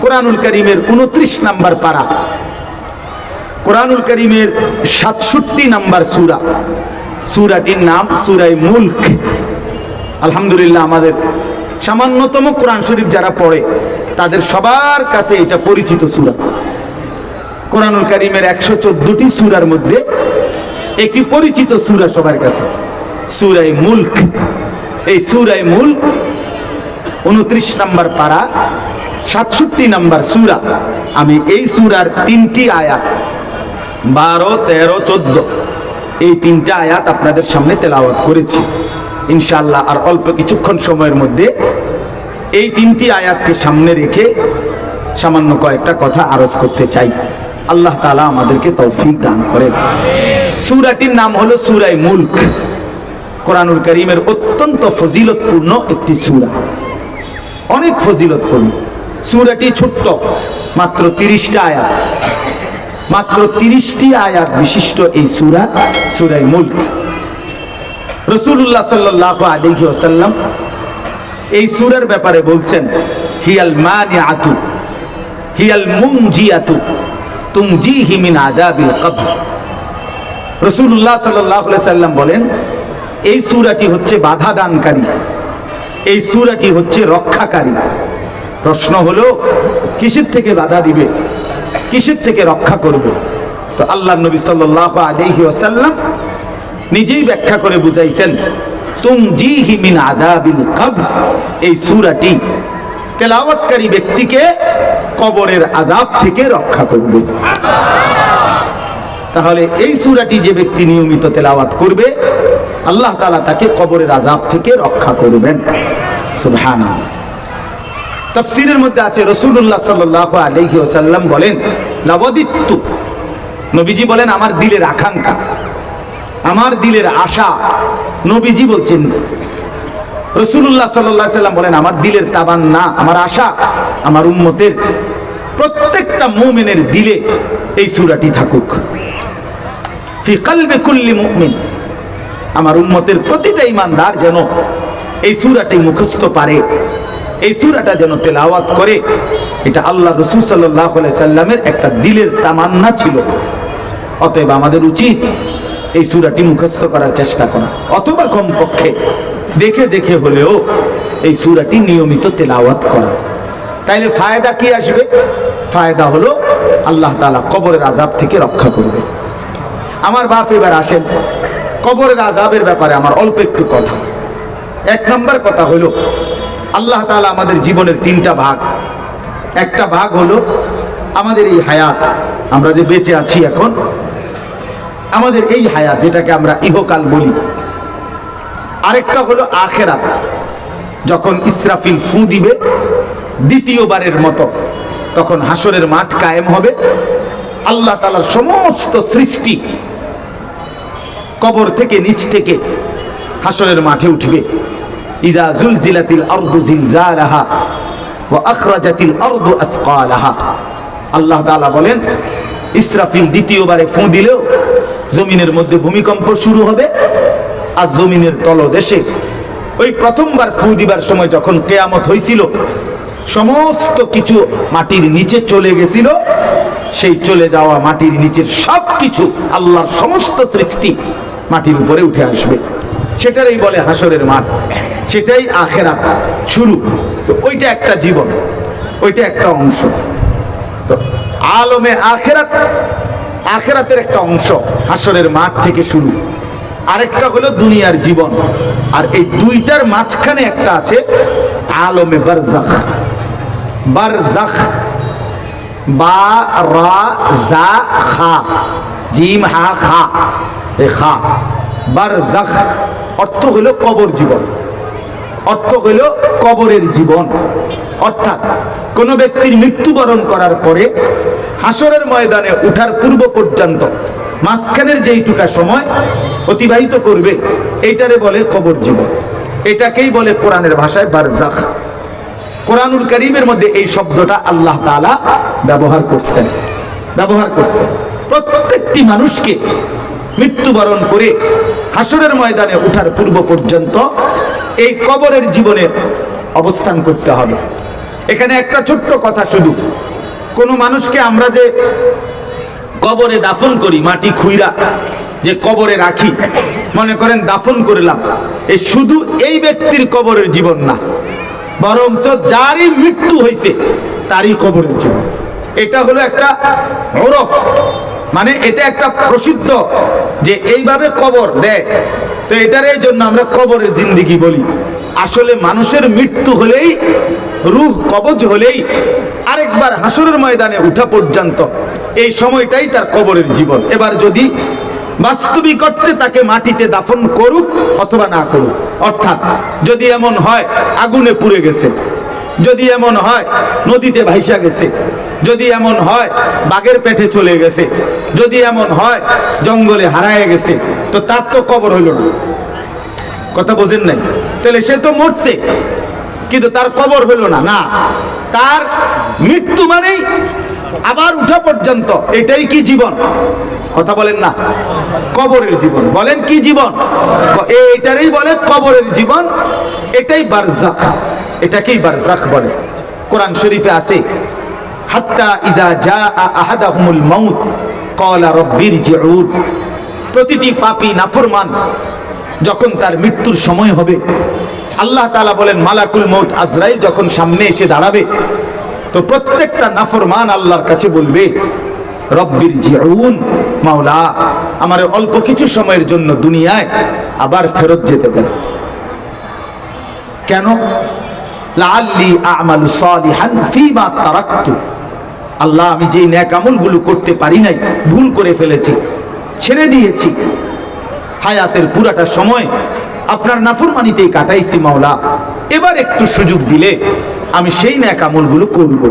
কোরআনুল করিমের উনত্রিশ নাম্বার পারা। কোরআনুল করিমের সাতষট্টি নাম্বার সুরা। সুরাটির নাম সুরাই মুল্ক। আলহামদুলিল্লাহ আমাদের সামান্যতম কোরআন শরীফ যারা পড়ে, তাদের সবার কাছে এটা পরিচিত সুরা। কোরআনুল করিমের একশো চোদ্দটি সুরার মধ্যে একটি পরিচিত সুরা সবার কাছে। সুরাই মুল্ক। এই সুরাই মুল্ক উনত্রিশ নাম্বার পারা সাতষট্টি নাম্বার সুরা। আমি এই সুরার তিনটি আয়াত, বারো, তেরো, চোদ্দ, এই তিনটা আয়াত আপনাদের সামনে তেলাওয়াত করেছি। ইনশাল্লাহ আর অল্প কিছুক্ষণ সময়ের মধ্যে এই তিনটি আয়াতকে সামনে রেখে সামান্য কয়েকটা কথা আরজ করতে চাই। আল্লাহ তালা আমাদেরকে তৌফিক দান করেন। সুরাটির নাম হলো সুরাই মুল্ক। কোরআনুল করিমের অত্যন্ত ফজিলতপূর্ণ একটি সুরা। অনেক ফজিলতপূর্ণ। সুরাটি ছোট্ট, মাত্র তিরিশটা আয়াত। মাত্র তিরিশটি আয়াত বিশিষ্ট এই সুরা, সুরাই মুল্ক। রসুল্লাহ সাল্লাহ আলহি ওসাল্লাম এই সুরের ব্যাপারে বলছেন, হিয়াল মানি আতু হিয়াল মুংজি আতু তুমজি হিমিন আদাবিল কবর রসুল্লাহ সাল্লাহ সাল্লাম বলেন, এই সুরাটি হচ্ছে বাধা দানকারী, এই সুরাটি হচ্ছে রক্ষাকারী। প্রশ্ন হলো, কিসের থেকে বাধা দিবে? কিসের থেকে রক্ষা করবে? তো আল্লাহ নবী সাল্লাহ আলহি ওসাল্লাম নিজেই ব্যাখ্যা করে বুঝাইছেন, তুম জি হিমিন আদাবিল কব এই সুরাটি তেলাওয়াতকারী ব্যক্তিকে কবরের আজাব থেকে রক্ষা করবে। তাহলে এই সুরাটি যে ব্যক্তি নিয়মিত তেলাওয়াত করবে, আল্লাহ তালা তাকে কবরের আজাব থেকে রক্ষা করবেন। সুবহান তফসিরের মধ্যে আছে রসুল্লাহ সাল্লাহ আলহি ওসাল্লাম বলেন লবদিত্তু নবীজি বলেন, আমার দিলের আকাঙ্ক্ষা, আমার দিলের আশা। নবীজি বলছেন রসুল্লাহ সাল্লাহ সাল্লাম বলেন, আমার দিলের তাবান না আমার আশা, আমার উম্মতের প্রত্যেকটা মোমেনের দিলে এই সুরাটি থাকুক। ফি কুল্লি মুমিন। আমার উম্মতের প্রতিটা ইমানদার যেন এই সুরাটি মুখস্থ পারে। এই সুরাটা যেন তেলাওয়াত করে, এটা আল্লাহ রসুল সাল্লাহ সাল্লামের একটা দিলের তামান্না ছিল। অতএব আমাদের উচিত এই সুরাটি মুখস্থ করার চেষ্টা করা, অথবা কমপক্ষে দেখে দেখে হলেও এই সুরাটি নিয়মিত তেলাওয়াত করা। তাইলে ফায়দা কি আসবে? ফায়দা হলো আল্লাহ তালা কবরের আজাব থেকে রক্ষা করবে। আমার বাপ এবার আসেন, কবরের আজাবের ব্যাপারে আমার অল্প একটু কথা। এক নম্বর কথা হলো আল্লাহ তালা আমাদের জীবনের তিনটা ভাগ। একটা ভাগ হলো আমাদের এই হায়াত। আমরা যে বেঁচে আছি এখন, আমাদের এই হায়াত যেটাকে আমরা ইহকাল বলি। আরেকটা হলো আখেরাত, যখন ইসরাফিল ফু দিবে দ্বিতীয়বারের মতো, তখন হাসরের মাঠ কায়েম হবে। আল্লাহ তালার সমস্ত সৃষ্টি কবর থেকে নিচ থেকে হাসরের মাঠে উঠবে। ইদা জুলজিলাতিল আরদু জিলজালাহা ওয়া আখরাজাতিল আরদু আসকালাহা। আল্লাহ তাআলা বলেন, ইসরাফিল দ্বিতীয়বারে ফুঁ দিলেও জমিনের মধ্যে ভূমিকম্প শুরু হবে আর জমিনের তলদেশে ওই প্রথমবার ফু দিবার সময় যখন কেয়ামত হয়েছিল সমস্ত কিছু মাটির নিচে চলে গেছিল। সেই চলে যাওয়া মাটির নিচের সব কিছু আল্লাহর সমস্ত সৃষ্টি মাটির উপরে উঠে আসবে। সেটারই বলে হাসরের মাঠ। সেটাই আখেরা শুরু। তো ওইটা একটা জীবন, ওইটা একটা অংশ। তো আলমে আখেরাত, আখেরাতের একটা অংশ হাসরের মাঠ থেকে শুরু। আরেকটা হলো দুনিয়ার জীবন। আর এই দুইটার মাঝখানে একটা আছে আলমে বারজাখ। বারজাখ, বা, রা, জা, খা। জিম, হা, খা। এ খা। বারজাখ অর্থ হলো কবর জীবন। অর্থ হলো কবরের জীবন। অর্থাৎ কোন ব্যক্তির মৃত্যুবরণ করার পরে হাসরের ময়দানে উঠার পূর্ব পর্যন্ত মাঝখানের যেইটুকা সময় অতিবাহিত করবে, এইটারে বলে কবর জীবন। এটাকেই বলে কোরআনের ভাষায় বারজাখ কোরআনুল করিমের মধ্যে এই শব্দটা আল্লাহ তাআলা ব্যবহার করছেন। ব্যবহার করছেন। প্রত্যেকটি মানুষকে মৃত্যুবরণ করে হাসরের ময়দানে উঠার পূর্ব পর্যন্ত এই কবরের জীবনে অবস্থান করতে হবে। এখানে একটা ছোট্ট কথা শুধু। কোনো মানুষকে আমরা যে কবরে দাফন করি, মাটি খুইরা যে কবরে রাখি, মনে করেন দাফন করলাম। এই শুধু এই ব্যক্তির কবরের জীবন না, বরঞ্চ যারই মৃত্যু হয়েছে, তারই কবরের জীবন। এটা হলো একটা ওরফ মানে এটা একটা প্রসিদ্ধ যে এইভাবে কবর দেয়। তো এটার এই জন্য আমরা কবরের জিন্দিগি বলি। আসলে মানুষের মৃত্যু হলেই, রুহ কবজ হলেই আরেকবার হাসুরের ময়দানে উঠা পর্যন্ত এই সময়টাই তার কবরের জীবন। এবার যদি বাস্তবিক অর্থে তাকে মাটিতে দাফন করুক অথবা না করুক, অর্থাৎ যদি এমন হয়, আগুনে পুড়ে গেছে, যদি এমন হয়, নদীতে ভাইসা গেছে যদি এমন হয়, বাঘের পেটে চলে গেছে। যদি এমন হয়, জঙ্গলে হারায় গেছে। তো তার তো কবর হইল না। কথা বোঝেন নাই? তাহলে সে তো মরছে, কিন্তু তার কবর হইল না। না, তার মৃত্যু মানেই আবার উঠা পর্যন্ত এটাই কি জীবন? কথা বলেন না। কবরের জীবন। বলেন কি জীবন? এইটারই বলে কবরের জীবন, এটাই বারজাখ। এটাকেই বারজাখ বলে। কোরআন শরীফে আছে হাত্তা ইদা জা আহাদাহুমুল মাউত, ক্বালা রব্বিরজিউন প্রতিটি পাপী নাফরমান, যখন তার মৃত্যুর সময় হবে। আল্লাহ তালা বলেন, মালাকুল মৌত আজরাইল যখন সামনে এসে দাঁড়াবে, তো প্রত্যেকটা নাফরমান আল্লাহর কাছে বলবে রব্বির জিউন মাওলা, আমার অল্প কিছু সময়ের জন্য দুনিয়ায় আবার ফেরত যেতে দেন। কেন? লাআল্লি আমালু সালিহান ফীমা তারাকতু। আল্লাহ, আমি যেই ন্যাক আমলগুলো করতে পারি নাই, ভুল করে ফেলেছি, ছেড়ে দিয়েছি। হায়াতের পুরাটা সময় আপনার নাফরমানিতেই কাটাইছি, মাওলা। এবার একটু সুযোগ দিলে আমি সেই ন্যাক আমলগুলো করব।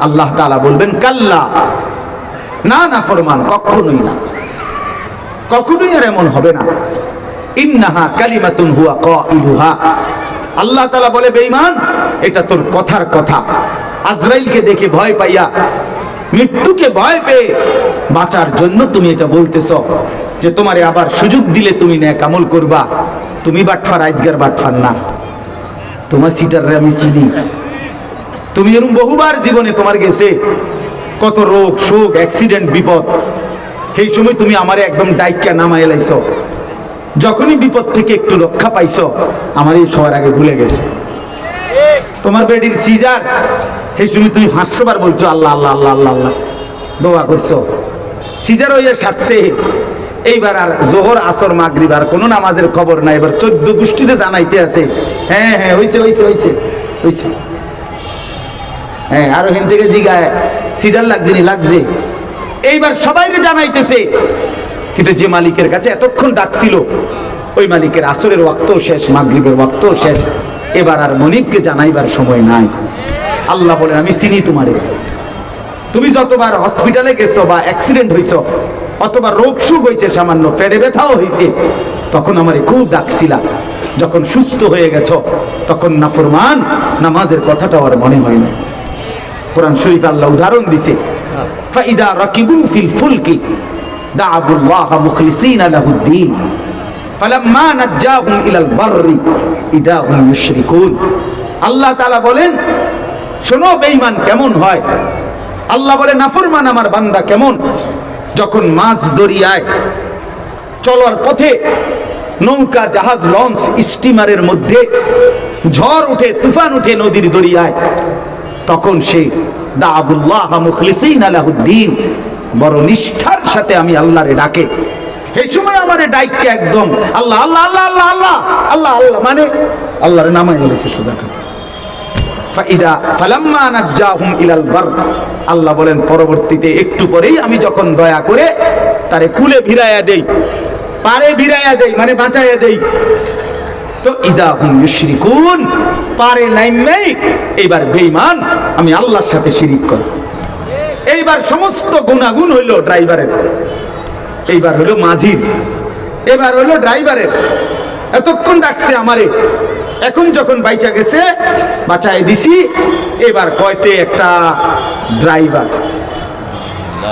আল্লাহ তালা বলবেন, কাল্লা। না, নাফরমান, কখনোই না। কখনোই আর এমন হবে না। ইন্নাহা কালিমাতুন হুয়া কাইলুহা। আল্লাহ তালা বলে, বেঈমান, এটা তোর কথার কথা। আজরাইলকে দেখে ভয় পাইয়া, মৃত্যুকে ভয় পেয়ে বাঁচার জন্য তুমি এটা বলতেছ যে তোমারে আবার সুযোগ দিলে তুমি ন্যাক আমল করবা। তুমি বাটফার, আইজগার বাটফার না। তোমার সিটাররে আমি চিনি। তুমি এরকম বহুবার জীবনে তোমার গেছে, কত রোগ, শোক, অ্যাক্সিডেন্ট, বিপদ। সেই সময় তুমি আমারে একদম ডাইকা নামাই লাইছো। যখনই বিপদ থেকে একটু রক্ষা পাইছ আমার এই সবার আগে ভুলে গেছে। তোমার বেডির সিজার সেই সময় তুমি পাঁচশো বার বলছো, আল্লাহ আল্লাহ আল্লাহ আল্লাহ আল্লাহ। দোয়া করছ। সিজার হইয়া সারছে। এইবার আর জোহর, আসর, মাগরিব আর কোনো নামাজের খবর নাই। এবার চোদ্দ গোষ্ঠীতে জানাইতে আছে। হ্যাঁ হ্যাঁ হইছে হইছে হইছে হইছে। হ্যাঁ আরও হেন থেকে জিগায়, সিজার লাগছে নি, লাগছে। এইবার সবাইরে জানাইতেছে। কিন্তু যে মালিকের কাছে এতক্ষণ ডাকছিল ওই মালিকের আসরের ওয়াক্ত শেষ, মাগরিবের ওয়াক্ত শেষ। এবার আর মনিবকে জানাইবার সময় নাই। আল্লাহ বলেন আমি চিনি তোমারে। তুমি যতবার হসপিটালে গেছো বা অ্যাক্সিডেন্ট হইছো অথবা রোগ সুখ হয়েছে সামান্য পেটে ব্যথাও হয়েছে তখন আমারে খুব ডাকছিলা। যখন সুস্থ হয়ে গেছ, তখন নাফরমান, নামাজের কথাটাও আর মনে হয় না। কোরআন শরীফ আল্লাহ উদাহরণ দিছে, ফাইদা রাকিবু ফিল ফুলকি, দাআবুল্লাহ মুখলিসিনা লাহুদ্দিন, ফালাম্মা নাজ্জাহুম ইলাল বাররি, ইদা হুম ইউশরিকুন। আল্লাহ তাআলা বলেন শোনো বেঈমান, কেমন হয়? আল্লাহ বলে, নাফরমান আমার বান্দা, কেমন? যখন মাছ দরিয়ায় চলার পথে নৌকা, জাহাজ, লঞ্চ, স্টিমারের মধ্যে ঝড় উঠে, তুফান উঠে নদীর দরিয়ায়, তখন সে বড় নিষ্ঠার সাথে আমি আল্লাহরে ডাকে। এই সময় আমারে ডাইককে একদম, আল্লাহ আল্লাহ আল্লাহ আল্লাহ আল্লাহ আল্লাহ মানে আল্লাহরে নামাই সোজা কথা। ফাইদা ফালাম্মা নাজ্জাহুম ইলাল বার। আল্লাহ বলেন, পরবর্তীতে একটু পরেই আমি যখন দয়া করে তারে কুলে ভিড়াইয়া দেই, পারে ভিড়াইয়া দেই মানে বাঁচাইয়া দেই, তো ইদা হুম ইউশরিকুন, পারে নাইমেই এইবার বেঈমান, আমি আল্লাহর সাথে শিরিক করি। এইবার সমস্ত গুণাগুণ হইল ড্রাইভারের। এইবার হইল মাঝির। এবার হইল ড্রাইভারের। এতক্ষণ ডাকছে আমারে। এখন যখন বাইচা গেছে বাঁচায় দিছি। এবার কয়তে একটা ড্রাইভার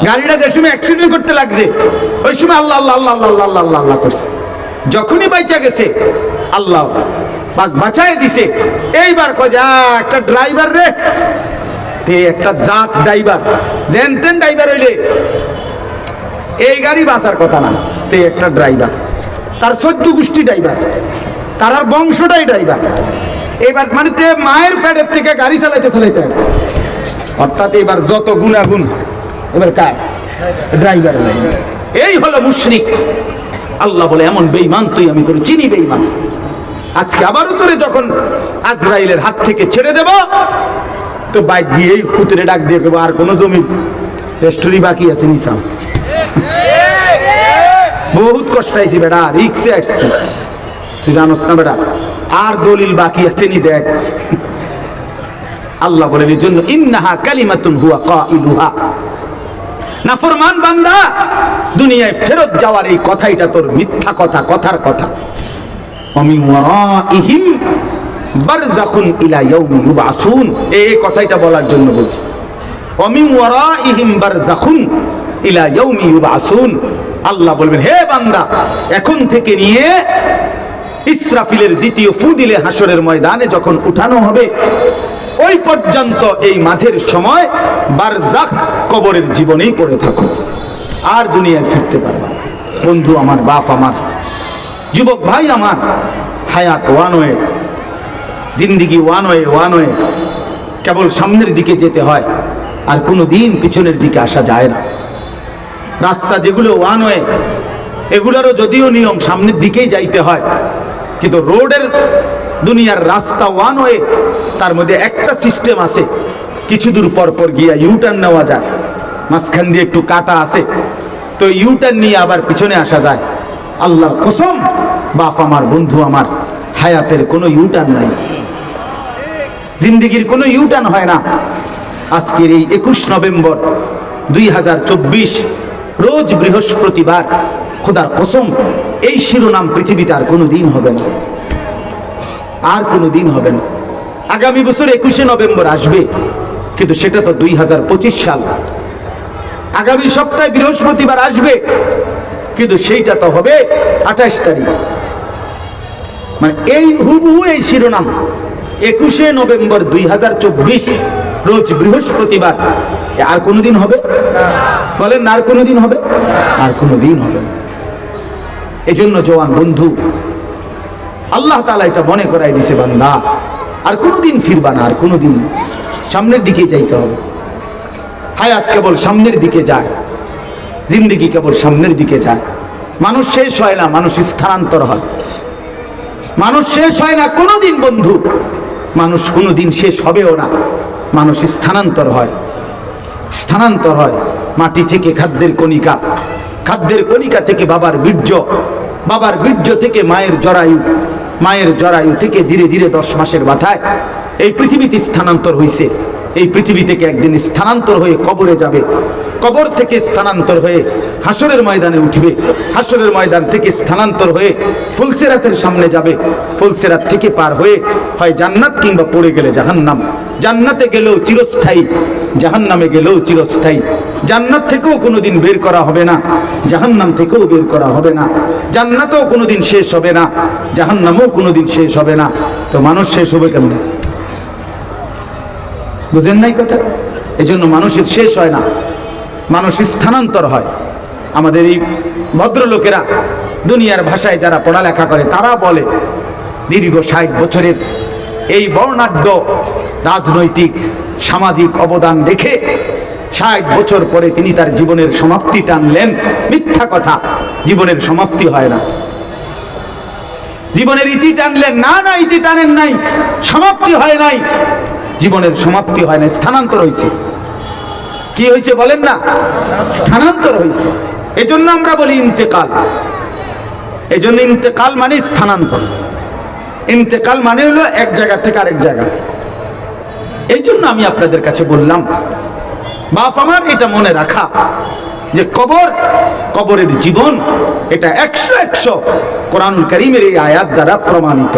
গাড়িটা যে সময় অ্যাক্সিডেন্ট করতে লাগছে, ওই সময় আল্লাহ আল্লাহ আল্লাহ আল্লাহ আল্লাহ আল্লাহ আল্লাহ করছে। যখনই বাইচা গেছে, আল্লাহ বাঘ বাঁচায় দিছে। এইবার কয়, যা, একটা ড্রাইভার রে। তে একটা জাত ড্রাইভার যেন তেন ড্রাইভার হইলে, এই গাড়ি বাঁচার কথা না। তে একটা ড্রাইভার তার চোদ্দ গোষ্ঠী ড্রাইভার তার আর বংশটাই ড্রাইভার। এবার মানে তে মায়ের প্যাডের থেকে গাড়ি চালাইতে চালাইতে আসছে। অর্থাৎ এবার যত গুণাগুণ এবার কার? ড্রাইভার এই হলো মুশরিক। আল্লাহ বলে এমন বেইমান তুই আমি তোর চিনি বেইমান আজকে আবারও তোরে যখন আজরাইলের হাত থেকে ছেড়ে দেব তো বাইক দিয়েই পুতরে ডাক দিয়ে দেবো আর কোনো জমি রেস্টুরি বাকি আছে নিসাম বহুত কষ্ট আইছি বেটা রিক্সে আসছি। তুই জানোস না বেটা? আর দলিল বাকি আছে নি দেখ। আল্লাহ বলেন এই জন্য ইন্নাহা কালিমাতুন হুয়া কাইলুহা। নাফরমান বান্দা, দুনিয়ায় ফেরত যাওয়ার এই কথাইটা তোর মিথ্যা কথা, কথার কথা। অমি ওয়ারাইহিম বারযাখুন ইলা ইয়াউমি ইউবআসুন এই কথাইটা বলার জন্য বলছি। অমি ওয়ারাইহিম বারযাখুন ইলা ইয়াউমি ইউবআসুন আল্লাহ বলবেন, হে বান্দা, এখন থেকে নিয়ে ইসরাফিলের দ্বিতীয় ফু দিলে হাসরের ময়দানে যখন উঠানো হবে, ওই পর্যন্ত এই মাঝের সময় বারজাক কবরের জীবনেই পড়ে থাকো আর দুনিয়ায় ফিরতে পারবা। বন্ধু আমার, বাপ আমার, যুবক ভাই আমার, হায়াত ওয়ান ওয়ে, জিন্দিগি ওয়ান ওয়ে ওয়ান ওয়ে, কেবল সামনের দিকে যেতে হয়, আর কোনো দিন পিছনের দিকে আসা যায় না রাস্তা যেগুলো ওয়ান ওয়ে, এগুলোরও যদিও নিয়ম সামনের দিকেই যাইতে হয় কিন্তু রোডের দুনিয়ার রাস্তা ওয়ান ওয়ে তার মধ্যে একটা সিস্টেম আছে। কিছু দূর পর পর গিয়া ইউটার্ন নেওয়া যায়। মাঝখান দিয়ে একটু কাটা আছে। তো ইউটার্ন নিয়ে আবার পিছনে আসা যায়। আল্লাহর কসম, বাপ আমার, বন্ধু আমার, হায়াতের কোনো ইউটার্ন নাই। জিন্দিগির কোনো ইউটার্ন হয় না। আজকের এই একুশ নভেম্বর দুই হাজার চব্বিশ, রোজ বৃহস্পতিবার খোদার কসম, এই শিরোনাম পৃথিবীতে আর কোনো দিন হবে না। আর কোনো দিন হবে না। আগামী বছর একুশে নভেম্বর আসবে, কিন্তু সেটা তো দুই হাজার পঁচিশ সাল। আগামী সপ্তাহে বৃহস্পতিবার আসবে, কিন্তু সেইটা তো হবে আঠাশ তারিখ। মানে এই হুবহু এই শিরোনাম, একুশে নভেম্বর দুই হাজার চব্বিশ, রোজ বৃহস্পতিবার। আর কোনোদিন হবে? বলেন, আর কোনোদিন হবে? আর কোনোদিন হবে না। এজন্য জওয়ান বন্ধু, আল্লাহ তালা এটা মনে করাই দিছে, বান্দা, আর কোনোদিন ফিরবা না, আর কোনোদিন সামনের দিকে যাইতে হবে। হায়াত কেবল সামনের দিকে যায়, জিন্দিগি কেবল সামনের দিকে যায়। মানুষ শেষ হয় না, মানুষ স্থানান্তর হয়। মানুষ শেষ হয় না, কোনোদিন বন্ধু, মানুষ কোনোদিন শেষ হবেও না, মানুষ স্থানান্তর হয়। স্থানান্তর হয় মাটি থেকে খাদ্যের কণিকা খাদ্যের কণিকা থেকে বাবার বীর্য বাবার বীর্য থেকে মায়ের জরায়ু মায়ের জরায়ু থেকে ধীরে ধীরে দশ মাসের মাথায় এই পৃথিবীতে স্থানান্তর হয়েছে এই পৃথিবী থেকে একদিন স্থানান্তর হয়ে কবরে যাবে। কবর থেকে স্থানান্তর হয়ে হাসরের ময়দানে উঠবে। হাসরের ময়দান থেকে স্থানান্তর হয়ে ফুলসেরাতের সামনে যাবে। ফুলসেরাত থেকে পার হয়ে হয় জান্নাত কিংবা পড়ে গেলে জাহান্নাম। জান্নাতে গেলেও চিরস্থায়ী, জাহান্নামে গেলেও চিরস্থায়ী। জান্নাত থেকেও কোনোদিন বের করা হবে না, জাহান্নাম থেকেও বের করা হবে না, জান্নাতেও কোনোদিন শেষ হবে না, জাহান্নামেও কোনোদিন শেষ হবে না। তো মানুষ শেষ হবে কেমন? বুঝেন নাই কথা? এই জন্য মানুষের শেষ হয় না, মানুষ স্থানান্তর হয়। আমাদের এই ভদ্রলোকেরা দুনিয়ার ভাষায় যারা পড়ালেখা করে, তারা বলে, দীর্ঘ ষাট বছরের এই বর্ণাঢ্য রাজনৈতিক, সামাজিক অবদান রেখে ষাট বছর পরে তিনি তার জীবনের সমাপ্তি টানলেন। মিথ্যা কথা, জীবনের সমাপ্তি হয় না। জীবনের ইতি টানলেন, না না, ইতি টানেন নাই, সমাপ্তি হয় নাই। জীবনের সমাপ্তি হয় না, স্থানান্তর হয়েছে কি হয়েছে বলেন না? স্থানান্তর হয়েছে এজন্য আমরা বলি ইন্তেকাল। এজন্য ইন্তেকাল মানে স্থানান্তর। ইন্তেকাল মানে হলো এক জায়গা থেকে আরেক জায়গা। এই জন্য আমি আপনাদের কাছে বললাম বাপ আমার, এটা মনে রাখা। যে কবর, কবরের জীবন, এটা একশো একশো কোরআন করিমের এই আয়াত দ্বারা প্রমাণিত।